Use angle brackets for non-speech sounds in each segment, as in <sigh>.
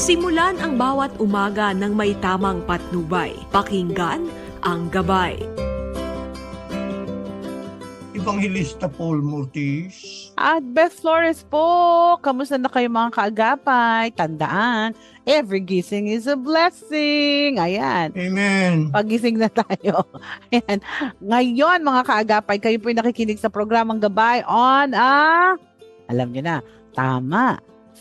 Simulan ang bawat umaga ng may tamang patnubay. Pakinggan ang gabay. Evangelista Paul Mortis. At Beth Flores po, kamusta na kayo mga kaagapay? Tandaan, every gising is a blessing. Ayan, Amen. pagising na tayo. <laughs> Ayan. Ngayon mga kaagapay, kayo po nakikinig sa programang Gabay on a, alam niyo na, tama,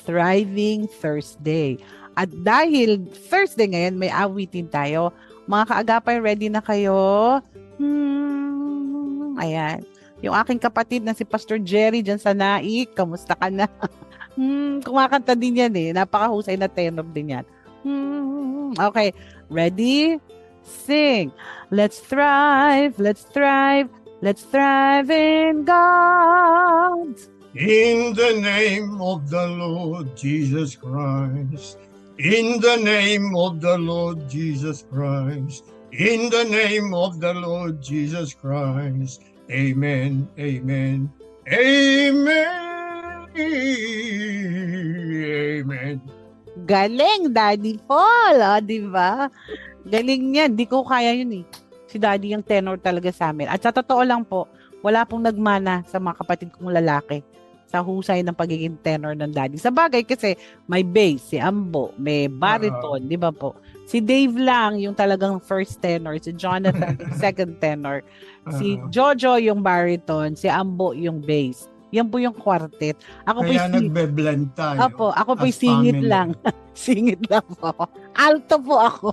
Thriving Thursday. At dahil Thursday ngayon, may awitin tayo. Mga kaagapay, ready na kayo? Hmm, ayan. Yung aking kapatid na si Pastor Jerry dyan sa Naik, kamusta ka na? <laughs> hmm, kumakanta din yan eh. Napakahusay na tenor din yan. Hmm, okay, ready? Sing. Let's thrive, let's thrive, let's thrive in God. In the name of the Lord Jesus Christ. In the name of the Lord Jesus Christ. In the name of the Lord Jesus Christ. Amen. Amen. Amen. Amen. Galing, Daddy Paul. O, di ba? Galing niyan. Di ko kaya yun eh. Si Daddy yung tenor talaga sa amin. At sa totoo lang po, wala pong nagmana sa mga kapatid kong lalaki sa husay ng pagiging tenor ng daddy. Sa bagay kasi may bass, si Ambo, may baritone, di ba po? Si Dave lang yung talagang first tenor, si Jonathan yung <laughs> second tenor, si Ah, Jojo yung baritone, si Ambo yung bass. Yan po yung quartet. Ako po kaya yung nagbe-blend tayo. Apo, ako po singit family. lang. <laughs> singit lang po ako. Alto po ako.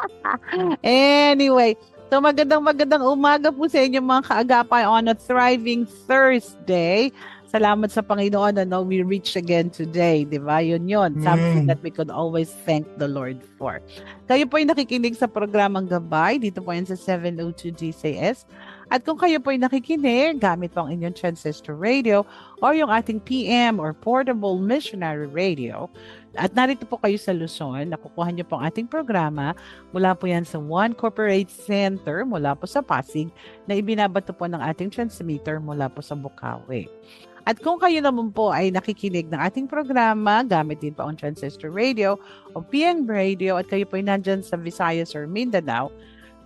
<laughs> anyway, so magandang magandang umaga po sa inyo mga kaagapay on a thriving Thursday. Salamat sa Panginoon na no, we reach again today, di ba? Yun yun. Something Mm. that we could always thank the Lord for. Kayo po ay nakikinig sa programang Gabay. Dito po yan sa 702 GCS. At kung kayo po ay nakikinig gamit po ang inyong transistor radio or yung ating PM or portable missionary radio, at narito po kayo sa Luzon, nakukuha niyo po ang ating programa mula po yan sa One Corporate Center mula po sa Pasig na ibinabato po ng ating transmitter mula po sa Bukawi. At kung kayo naman po ay nakikinig ng ating programa, gamit din po ang transistor radio o PN radio at kayo po ay nandyan sa Visayas or Mindanao,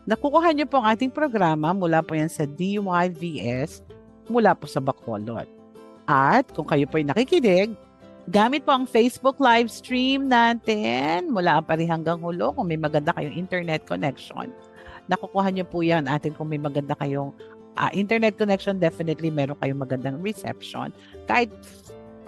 nakukuha niyo po ang ating programa mula po yan sa DYVS mula po sa Bacolod. At kung kayo po ay nakikinig, gamit po ang Facebook live stream natin mula pa rin hanggang hulo kung may maganda kayong internet connection. Nakukuha niyo po yan atin kung may maganda kayong ah, internet connection, definitely meron kayong magandang reception. Kahit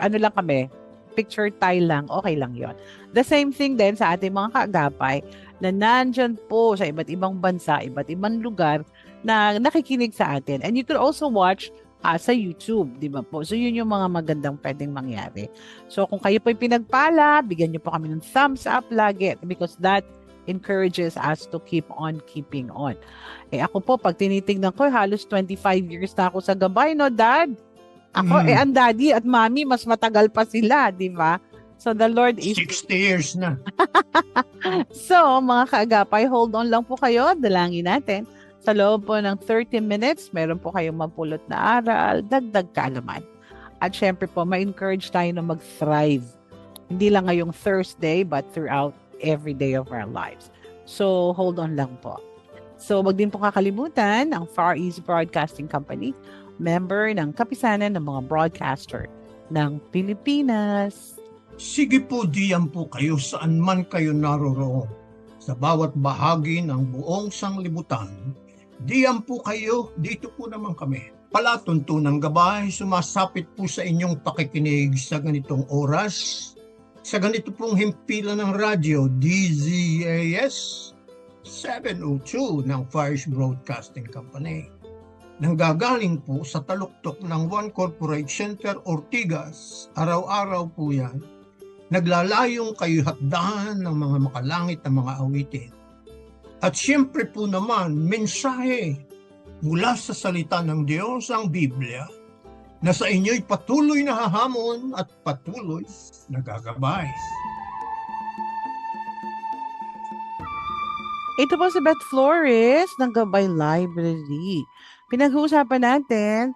ano lang kami, picture tile lang, okay lang yon. The same thing din sa ating mga kaagapay na nandyan po sa iba't ibang bansa, iba't ibang lugar na nakikinig sa atin. And you could also watch ah, sa YouTube, di ba po? So, yun yung mga magandang pwedeng mangyari. So, kung kayo po pinagpala, bigyan niyo po kami ng thumbs up lagi because that encourages us to keep on keeping on. Eh ako po, pag tinitingnan ko, halos 25 years na ako sa gabay, no, Dad? Ako, Mm. eh, ang daddy at mommy, mas matagal pa sila, di ba? So, the Lord is 60 years na. <laughs> So, mga kaagapay, hold on lang po kayo. Dalangin natin. Sa loob po ng 30 minutes, meron po kayong mapulot na aral, dagdag kaalaman. At syempre po, ma-encourage tayo na mag-thrive. Hindi lang ngayong Thursday, but throughout every day of our lives. So, hold on lang po. So, wag din po kakalimutan ang Far East Broadcasting Company, member ng kapisanan ng mga broadcaster ng Pilipinas. Sige po diyan po kayo saan man kayo naroroon. Sa bawat bahagi ng buong sanglibutan, diyan po kayo, dito po naman kami. Palatuntunang gabay, sumasapit po sa inyong pakikinig sa ganitong oras, sa ganito pong himpilan ng radyo, DZAS 702 ng Fires Broadcasting Company. Nanggagaling po sa taluktok ng One Corporate Center Ortigas, araw-araw po yan, naglalayong kayo hatdahan ng mga makalangit na mga awitin. At siyempre po naman, mensahe mula sa salita ng Diyos ang Biblia na sa inyo'y patuloy na hahamon at patuloy na gagabay. Ito po si Beth Flores ng Gabay Library. Pinag-uusapan natin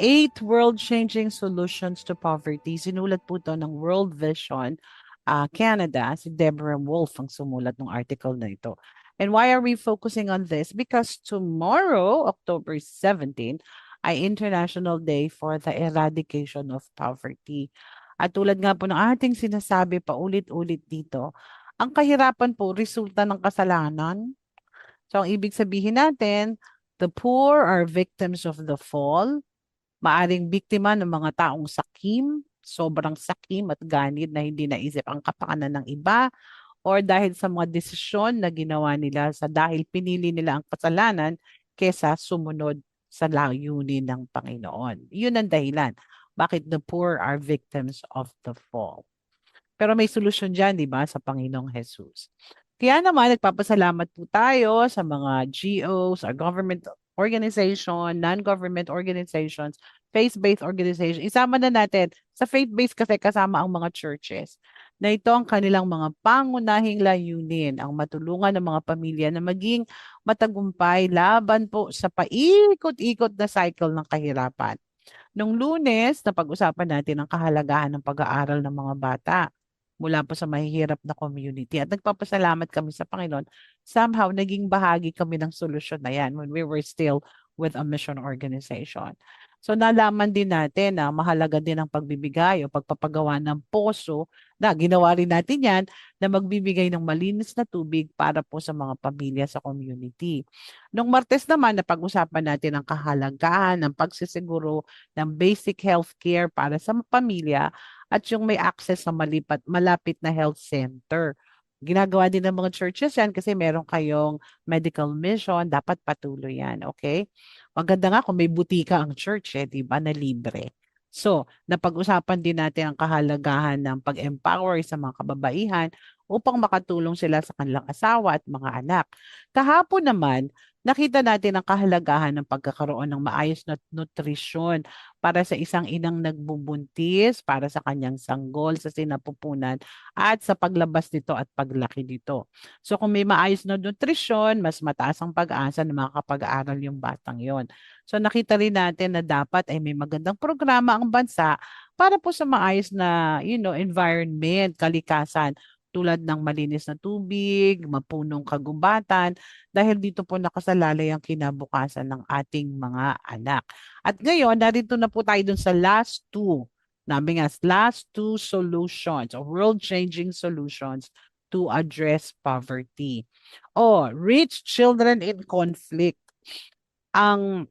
eight world-changing solutions to poverty. Sinulat po ito ng World Vision ah, Canada, si Deborah Wolf ang sumulat ng article na ito. And why are we focusing on this? Because tomorrow, October 17, ay International Day for the Eradication of Poverty. At tulad nga po ng ating sinasabi paulit-ulit dito, ang kahirapan po resulta ng kasalanan. So ang ibig sabihin natin, the poor are victims of the fall. Maaring biktima ng mga taong sakim, sobrang sakim at ganid na hindi naisip ang kapakanan ng iba or dahil sa mga desisyon na ginawa nila sa dahil pinili nila ang kasalanan kesa sumunod sa layunin ng Panginoon. Yun ang dahilan. Bakit the poor are victims of the fall. Pero may solusyon dyan, di ba, sa Panginoong Jesus. Kaya naman, nagpapasalamat po tayo sa mga GOs, our government organization, non-government organizations, faith-based organization. Isama na natin, sa faith-based kasi kasama ang mga churches na ito ang kanilang mga pangunahing layunin, ang matulungan ng mga pamilya na maging matagumpay laban po sa paikot-ikot na cycle ng kahirapan. Nung lunes, napag-usapan natin ang kahalagahan ng pag-aaral ng mga bata mula po sa mahihirap na community. At nagpapasalamat kami sa Panginoon. Somehow, naging bahagi kami ng solusyon na yan when we were still with a mission organization. So nalaman din natin na mahalaga din ang pagbibigay o pagpapagawa ng poso na ginawa rin natin yan na magbibigay ng malinis na tubig para po sa mga pamilya sa community. Noong Martes naman, napag-usapan natin ang kahalagahan ng pagsisiguro ng basic health care para sa pamilya at yung may access sa malipat, malapit na health center. Ginagawa din ng mga churches yan kasi meron kayong medical mission, dapat patuloy yan, okay? Maganda nga kung may butika ang church, eh, di ba, na libre. So, napag-usapan din natin ang kahalagahan ng pag-empower sa mga kababaihan upang makatulong sila sa kanilang asawa at mga anak. Kahapon naman, nakita natin ang kahalagahan ng pagkakaroon ng maayos na nutrisyon para sa isang inang nagbubuntis, para sa kanyang sanggol sa sinapupunan at sa paglabas nito at paglaki nito. So kung may maayos na nutrisyon, mas mataas ang pag-asa na makakapag-aral yung batang yon. So nakita rin natin na dapat ay may magandang programa ang bansa para po sa maayos na you know, environment, kalikasan tulad ng malinis na tubig, mapunong kagubatan, dahil dito po nakasalalay ang kinabukasan ng ating mga anak. At ngayon, narito na po tayo dun sa last two, namin nga, last two solutions, or world-changing solutions to address poverty. O, rich children in conflict. Ang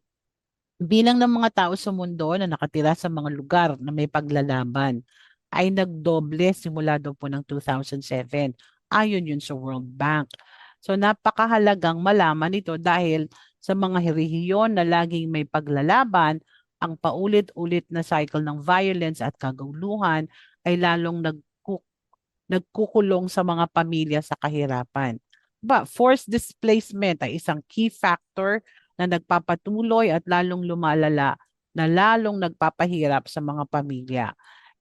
bilang ng mga tao sa mundo na nakatira sa mga lugar na may paglalaban ay nagdoble simula daw po ng 2007. Ayon yun sa World Bank. So napakahalagang malaman ito dahil sa mga rehiyon na laging may paglalaban, ang paulit-ulit na cycle ng violence at kaguluhan ay lalong nagkuk nagkukulong sa mga pamilya sa kahirapan. But forced displacement ay isang key factor na nagpapatuloy at lalong lumalala na lalong nagpapahirap sa mga pamilya.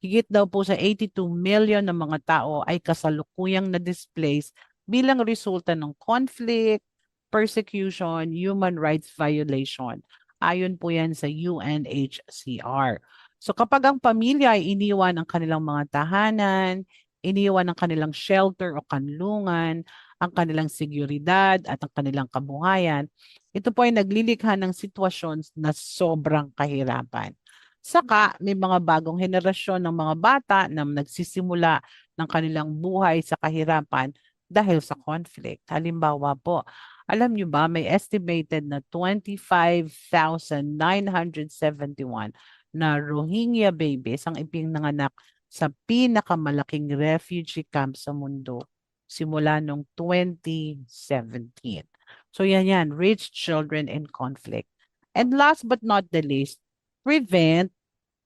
Higit daw po sa 82 million ng mga tao ay kasalukuyang na-displace bilang resulta ng conflict, persecution, human rights violation. Ayon po yan sa UNHCR. So kapag ang pamilya ay iniwan ang kanilang mga tahanan, iniwan ang kanilang shelter o kanlungan, ang kanilang seguridad at ang kanilang kabuhayan, ito po ay naglilikha ng sitwasyon na sobrang kahirapan. Saka may mga bagong henerasyon ng mga bata na nagsisimula ng kanilang buhay sa kahirapan dahil sa conflict. Halimbawa po, alam nyo ba may estimated na 25,971 na Rohingya babies ang ipinanganak sa pinakamalaking refugee camp sa mundo simula noong 2017. So yan yan, rich children in conflict. And last but not the least, prevent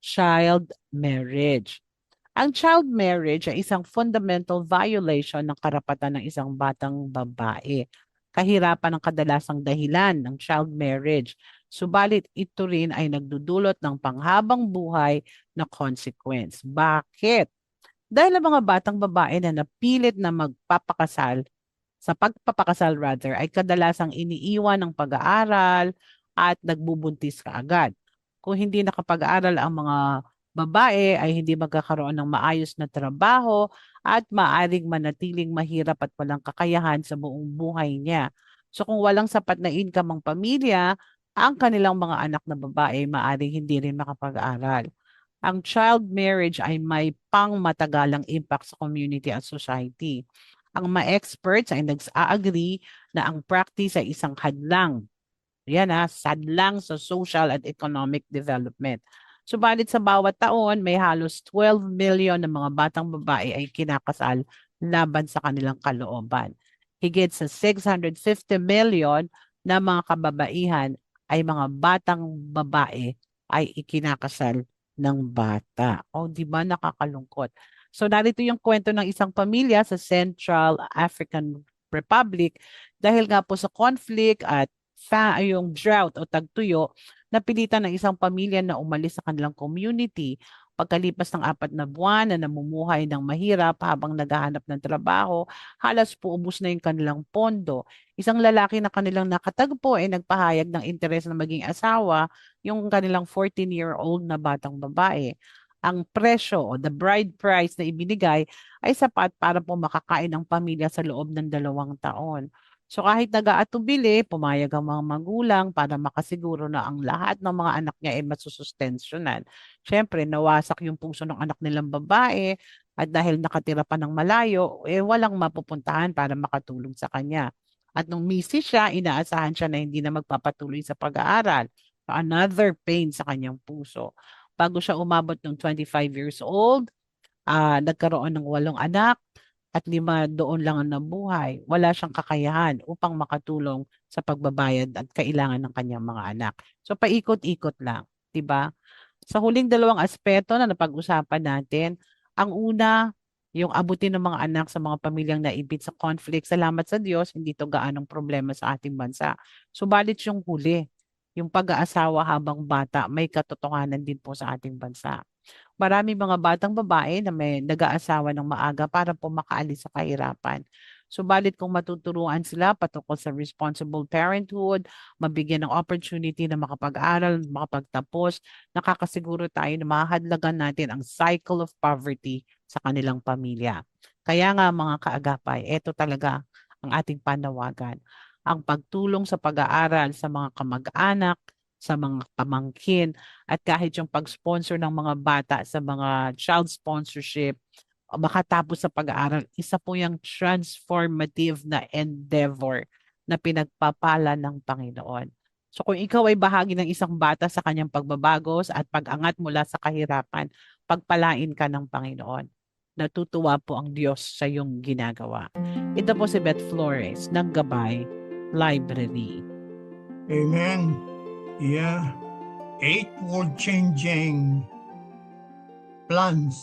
child marriage. Ang child marriage ay isang fundamental violation ng karapatan ng isang batang babae. Kahirapan ang kadalasang dahilan ng child marriage. Subalit ito rin ay nagdudulot ng panghabang buhay na consequence. Bakit? Dahil ang mga batang babae na napilit na magpapakasal, sa pagpapakasal rather, ay kadalasang iniiwan ng pag-aaral at nagbubuntis kaagad kung hindi nakapag-aral ang mga babae ay hindi magkakaroon ng maayos na trabaho at maaring manatiling mahirap at walang kakayahan sa buong buhay niya. So kung walang sapat na income ang pamilya, ang kanilang mga anak na babae maaring hindi rin makapag-aral. Ang child marriage ay may pangmatagalang impact sa community at society. Ang mga experts ay nag-agree na ang practice ay isang hadlang. Yan ha, sadlang sa social at economic development. Subalit sa bawat taon, may halos 12 million na mga batang babae ay kinakasal laban sa kanilang kalooban. Higit sa 650 million na mga kababaihan ay mga batang babae ay ikinakasal ng bata. O, di ba nakakalungkot? So, narito yung kwento ng isang pamilya sa Central African Republic dahil nga po sa conflict at fa yung drought o tagtuyo, napilitan ng isang pamilya na umalis sa kanilang community pagkalipas ng apat na buwan na namumuhay ng mahirap habang naghahanap ng trabaho, halos po ubos na yung kanilang pondo. Isang lalaki na kanilang nakatagpo ay nagpahayag ng interes na maging asawa yung kanilang 14-year-old na batang babae. Ang presyo o the bride price na ibinigay ay sapat para po makakain ng pamilya sa loob ng dalawang taon. So kahit nag-aatubili, pumayag ang mga magulang para makasiguro na ang lahat ng mga anak niya ay masusustensyonan. Siyempre, nawasak yung puso ng anak nilang babae at dahil nakatira pa ng malayo, eh walang mapupuntahan para makatulong sa kanya. At nung misi siya, inaasahan siya na hindi na magpapatuloy sa pag-aaral. Another pain sa kanyang puso. Bago siya umabot ng 25 years old, ah nagkaroon ng walong anak, at lima doon lang ang nabuhay. Wala siyang kakayahan upang makatulong sa pagbabayad at kailangan ng kanyang mga anak. So paikot-ikot lang, 'di ba? Sa huling dalawang aspeto na napag-usapan natin, ang una, yung abutin ng mga anak sa mga pamilyang naibit sa conflict. Salamat sa Diyos, hindi to gaanong problema sa ating bansa. Subalit yung huli, yung pag-aasawa habang bata, may katotohanan din po sa ating bansa. Marami mga batang babae na may nag-aasawa ng maaga para po makaalis sa kahirapan. Subalit kung matuturuan sila patungkol sa responsible parenthood, mabigyan ng opportunity na makapag-aral, makapagtapos, nakakasiguro tayo na mahadlagan natin ang cycle of poverty sa kanilang pamilya. Kaya nga mga kaagapay, ito talaga ang ating panawagan. Ang pagtulong sa pag-aaral sa mga kamag-anak, sa mga pamangkin, at kahit yung pag-sponsor ng mga bata sa mga child sponsorship, makatapos sa pag-aaral, isa po yung transformative na endeavor na pinagpapala ng Panginoon. So kung ikaw ay bahagi ng isang bata sa kanyang pagbabagos at pag-angat mula sa kahirapan, pagpalain ka ng Panginoon. Natutuwa po ang Diyos sa iyong ginagawa. Ito po si Beth Flores ng Gabay Library. Amen. Yeah. Eight world-changing plans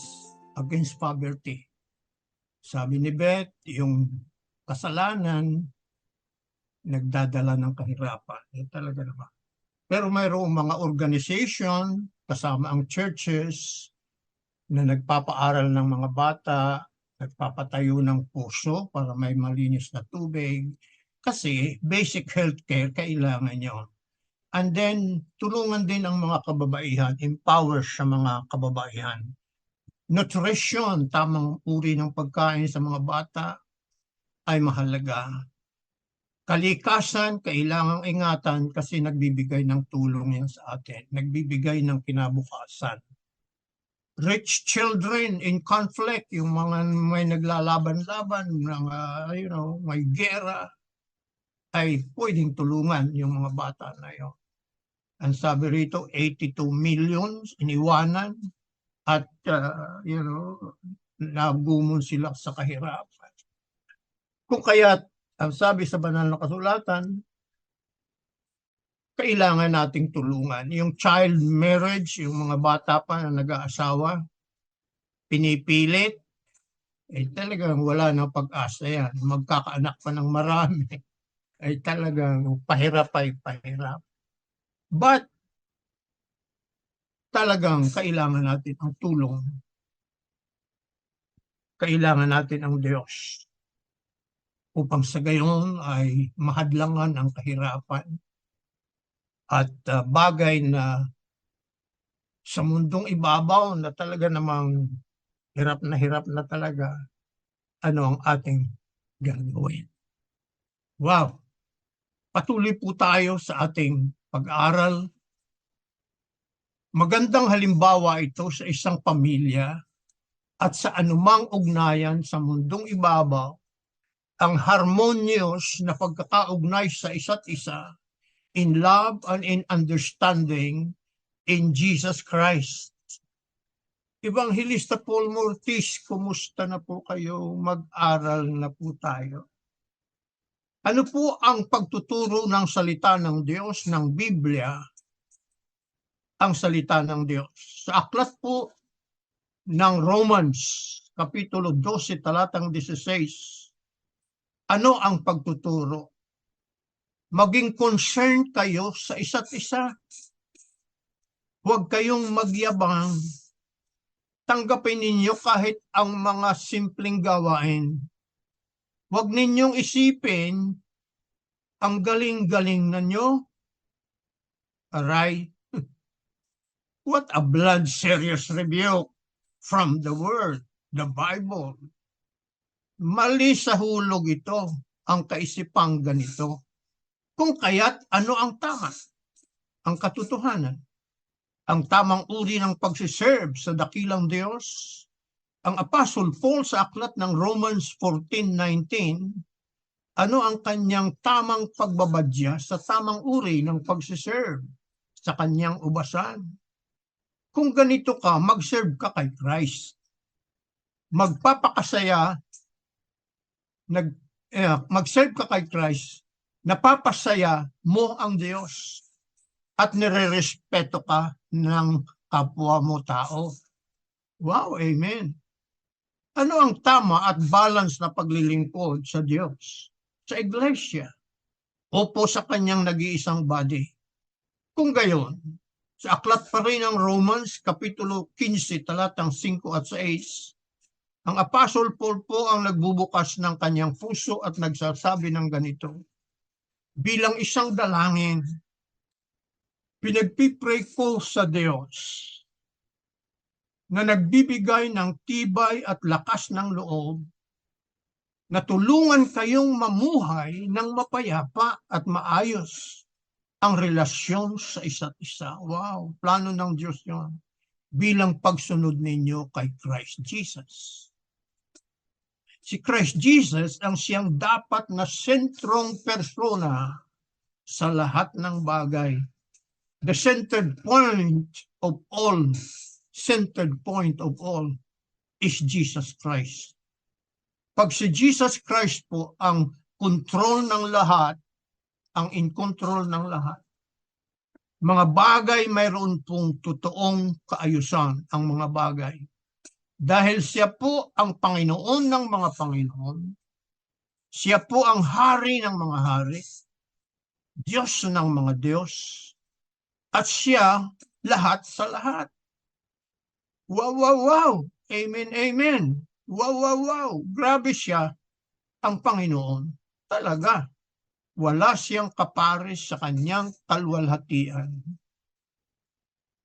against poverty. Sabi ni Beth, yung kasalanan nagdadala ng kahirapan. Eh, talaga naman. Pero mayroong mga organization, kasama ang churches, na nagpapaaral ng mga bata, nagpapatayo ng puso para may malinis na tubig. Kasi basic healthcare kailangan yon. And then, tulungan din ang mga kababaihan, empower sa mga kababaihan. Nutrition, tamang uri ng pagkain sa mga bata ay mahalaga. Kalikasan, kailangang ingatan kasi nagbibigay ng tulong yan sa atin. Nagbibigay ng kinabukasan. Rich children in conflict, yung mga may naglalaban-laban, mga, you know, may gera, ay pwedeng tulungan yung mga bata na yun. Ang sabi rito, 82 million iniwanan at, uh, you know, nagumon sila sa kahirapan. Kung kaya, ang sabi sa banal na kasulatan, kailangan nating tulungan. Yung child marriage, yung mga bata pa na nag-aasawa, pinipilit, eh talagang wala na pag-asa yan. Magkakaanak pa ng marami. Ay talagang pahirap ay pahirap. But talagang kailangan natin ang tulong. Kailangan natin ang Diyos upang sa gayon ay mahadlangan ang kahirapan at uh, bagay na sa mundong ibabaw na talaga namang hirap na hirap na talaga, ano ang ating gagawin. Wow! Patuloy po tayo sa ating pag-aaral. Magandang halimbawa ito sa isang pamilya at sa anumang ugnayan sa mundong ibabaw, ang harmonious na pagkakaugnay sa isa't isa in love and in understanding in Jesus Christ. Evangelista Paul Mortis, kumusta na po kayo? Mag-aral na po tayo. Ano po ang pagtuturo ng salita ng Diyos, ng Biblia, ang salita ng Diyos? Sa aklat po ng Romans, Kapitulo 12, talatang 16, ano ang pagtuturo? Maging concerned kayo sa isa't isa. Huwag kayong magyabang. Tanggapin ninyo kahit ang mga simpleng gawain. Huwag ninyong isipin ang galing-galing na nyo. Aray, <laughs> what a blood serious rebuke from the word, the Bible. Mali sa hulog ito ang kaisipang ganito. Kung kaya't ano ang tama? Ang katotohanan. Ang tamang uri ng pagsiserve sa dakilang Diyos. Ang Apostle Paul sa aklat ng Romans 14.19, ano ang kanyang tamang pagbabadya sa tamang uri ng pagsiserve sa kanyang ubasan? Kung ganito ka, mag-serve ka kay Christ. Magpapakasaya, nag, eh, mag-serve ka kay Christ, napapasaya mo ang Diyos at nire-respeto ka ng kapwa mo tao. Wow, amen. Ano ang tama at balance na paglilingkod sa Diyos, sa iglesia, o po sa kanyang nag-iisang body? Kung gayon, sa aklat pa rin ng Romans, Kapitulo 15, talatang 5 at 6, ang Apostle Paul po ang nagbubukas ng kanyang puso at nagsasabi ng ganito, bilang isang dalangin, pinagpipray ko sa Diyos na nagbibigay ng tibay at lakas ng loob na tulungan kayong mamuhay ng mapayapa at maayos ang relasyon sa isa't isa. Wow, plano ng Diyos yon bilang pagsunod ninyo kay Christ Jesus. Si Christ Jesus ang siyang dapat na sentrong persona sa lahat ng bagay. The centered point of all, centered point of all is Jesus Christ. Pag si Jesus Christ po ang control ng lahat, ang in control ng lahat, mga bagay mayroon pong totoong kaayusan ang mga bagay. Dahil siya po ang Panginoon ng mga Panginoon, siya po ang hari ng mga hari, Diyos ng mga Diyos, at siya lahat sa lahat. Wow, wow, wow! Amen, amen! Wow, wow, wow! Grabe siya ang Panginoon. Talaga. Wala siyang kapares sa kanyang kalwalhatian.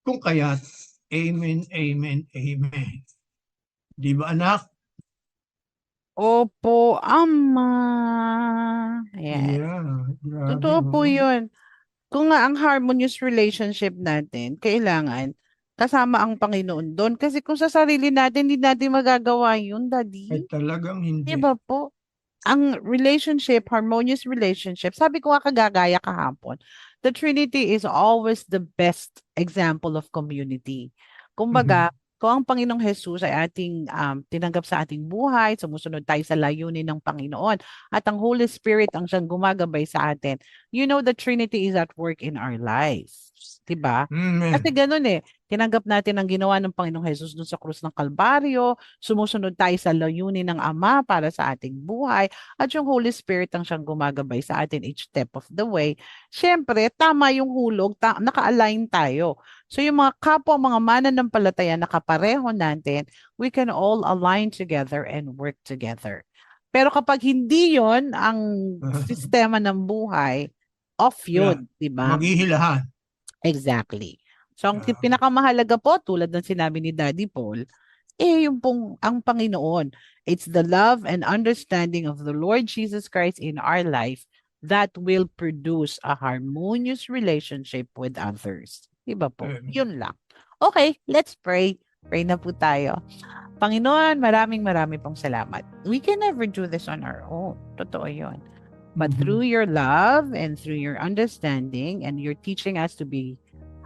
Kung kaya't, amen, amen, amen. Di ba anak? Opo, ama. Ayan. Yeah, Totoo po yun. Kung nga ang harmonious relationship natin, kailangan kasama ang Panginoon doon. Kasi kung sa sarili natin, hindi natin magagawa yun, Ay Daddy. talagang hindi. Di ba po? Ang relationship, harmonious relationship, sabi ko nga kagagaya kahapon, the Trinity is always the best example of community. Kumbaga, kung ang Panginoong Jesus ay ating um, tinanggap sa ating buhay, sumusunod tayo sa layunin ng Panginoon, at ang Holy Spirit ang siyang gumagabay sa atin, you know the Trinity is at work in our lives. Diba? Amen. Kasi ganun eh, tinanggap natin ang ginawa ng Panginoong Jesus dun sa krus ng Kalbaryo, sumusunod tayo sa layunin ng Ama para sa ating buhay, at yung Holy Spirit ang siyang gumagabay sa atin each step of the way. Siyempre, tama yung hulog, ta- naka-align tayo. So yung mga kapwa, mga mananampalataya na kapareho natin, we can all align together and work together. Pero kapag hindi yon ang <laughs> sistema ng buhay, off yun, di ba? Maghihilahan. Exactly. So, ang Ah. pinakamahalaga po, tulad ng sinabi ni Daddy Paul, eh, yung pong ang Panginoon. It's the love and understanding of the Lord Jesus Christ in our life that will produce a harmonious relationship with others. Diba po? Amen. Yun lang. Okay, let's pray. Pray na po tayo. Panginoon, maraming maraming pong salamat. We can never do this on our own. Totoo yun. But Mhm. through your love and through your understanding and you're teaching us to be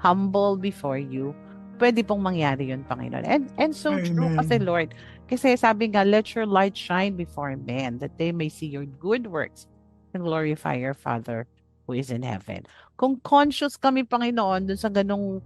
humble before you, pwede pong mangyari yun, Panginoon. And, and so true kasi, Amen. Lord. Kasi sabi nga, let your light shine before men that they may see your good works and glorify your Father who is in heaven. Kung conscious kami, Panginoon, dun sa ganong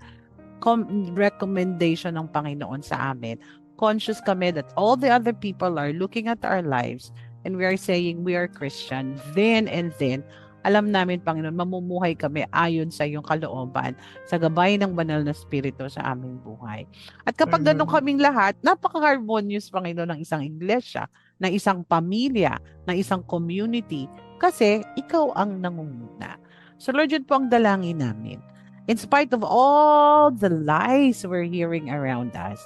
com- recommendation ng Panginoon sa amin, conscious kami that all the other people are looking at our lives and we are saying we are Christian, then and then, alam namin, Panginoon, mamumuhay kami ayon sa iyong kalooban, sa gabay ng banal na spirito sa aming buhay. At kapag ganun kaming lahat, napaka-harmonious, Panginoon, ng isang iglesia, ng isang pamilya, ng isang community, kasi ikaw ang nangunguna. So Lord, yun po ang dalangin namin. In spite of all the lies we're hearing around us,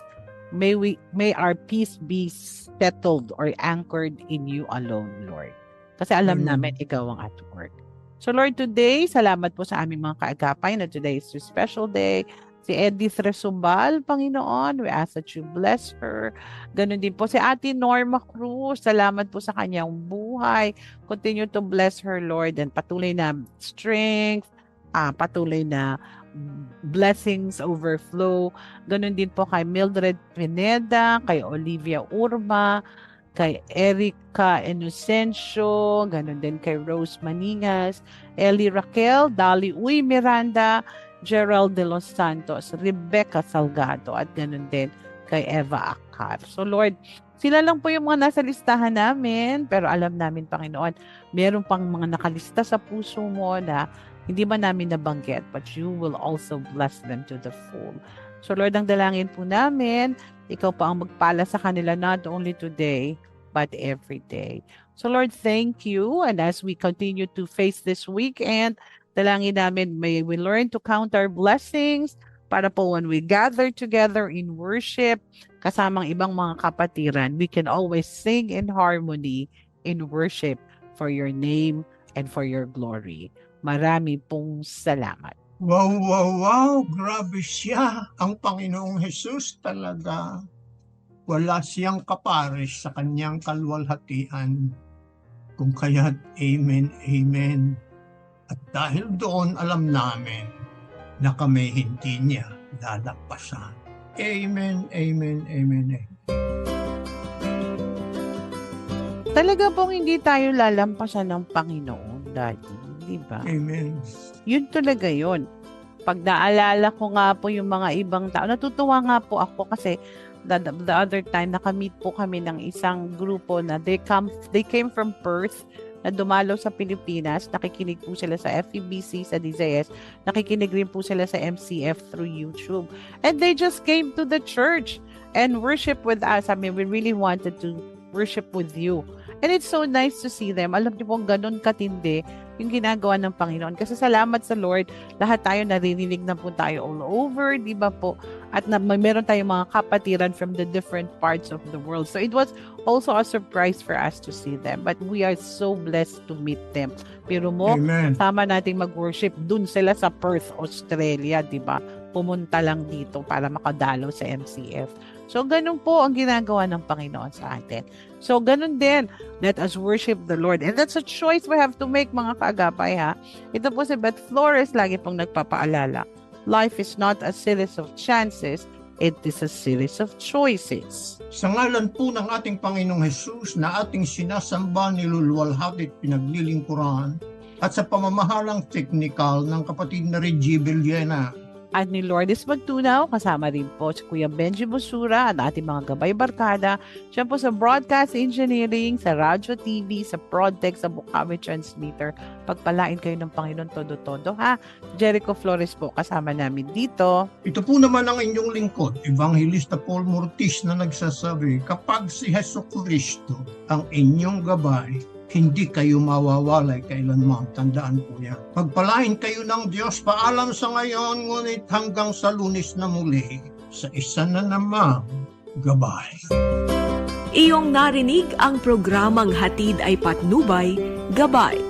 may we may our peace be settled or anchored in you alone, Lord. Kasi alam Amen. namin ikaw ang at work. So Lord, today, salamat po sa aming mga kaagapay na today is your special day. Si Edith Resumbal, Panginoon, we ask that you bless her. Ganon din po si Ate Norma Cruz, salamat po sa kanyang buhay. Continue to bless her, Lord, and patuloy na strength, ah, patuloy na blessings overflow. Ganon din po kay Mildred Pineda, kay Olivia Urma, kay Erica Inocencio, ganon din kay Rose Maningas, Ellie Raquel, Dali Uy Miranda, Gerald de los Santos, Rebecca Salgado, at ganon din kay Eva Akar. So Lord, sila lang po yung mga nasa listahan namin, pero alam namin, Panginoon, meron pang mga nakalista sa puso mo na hindi man namin nabanggit, but you will also bless them to the full. So Lord, ang dalangin po namin, ikaw pa ang magpala sa kanila not only today, but every day. So Lord, thank you. And as we continue to face this weekend, dalangin namin, may we learn to count our blessings para po when we gather together in worship, kasamang ibang mga kapatiran, we can always sing in harmony in worship for your name and for your glory. Marami pong salamat. Wow, wow, wow! Grabe siya! Ang Panginoong Jesus talaga. Wala siyang kapares sa kanyang kalwalhatian. Kung kaya't amen, amen. At dahil doon alam namin na kami hindi niya lalagpasan. Amen, amen, amen, amen. Talaga pong hindi tayo lalampasan ng Panginoon, Daddy. Di ba? Amen. Yun talaga yun. Pag naalala ko nga po yung mga ibang tao, natutuwa nga po ako kasi the, the other time nakamit po kami ng isang grupo na they come they came from Perth na dumalo sa Pilipinas, nakikinig po sila sa FEBC, sa DZS, nakikinig rin po sila sa MCF through YouTube. And they just came to the church and worship with us. I mean, we really wanted to worship with you. And it's so nice to see them. Alam niyo po, ganun katindi yung ginagawa ng Panginoon. Kasi salamat sa Lord, lahat tayo naririnig na po tayo all over, di ba po? At na, may meron tayong mga kapatiran from the different parts of the world. So it was also a surprise for us to see them. But we are so blessed to meet them. Pero mo, Amen. sama nating mag-worship. Dun sila sa Perth, Australia, di ba? Pumunta lang dito para makadalo sa MCF. So, ganun po ang ginagawa ng Panginoon sa atin. So, ganun din. Let us worship the Lord. And that's a choice we have to make, mga kaagapay, ha? Ito po si Beth Flores, lagi pong nagpapaalala. Life is not a series of chances, it is a series of choices. Sa ngalan po ng ating Panginoong Jesus na ating sinasamba, niluluwalhati at pinaglilingkuran at sa pamamahalang teknikal ng kapatid na Reggie Villena, At ni Lourdes Magtunaw, kasama rin po si Kuya Benji Busura at ating mga gabay barkada. Siya po sa Broadcast Engineering, sa Radyo TV, sa Prodtech, sa Bukawi Transmitter. Pagpalain kayo ng Panginoon todo-todo ha. Jericho Flores po kasama namin dito. Ito po naman ang inyong lingkod, Evangelista Paul Mortis na nagsasabi, kapag si Heso Kristo ang inyong gabay, Hindi kayo mawawalay kailanman. Tandaan po yan. Pagpalain kayo ng Diyos, paalam sa ngayon, ngunit hanggang sa lunis na muli, sa isa na namang gabay. Iyong narinig ang programang Hatid ay Patnubay, Gabay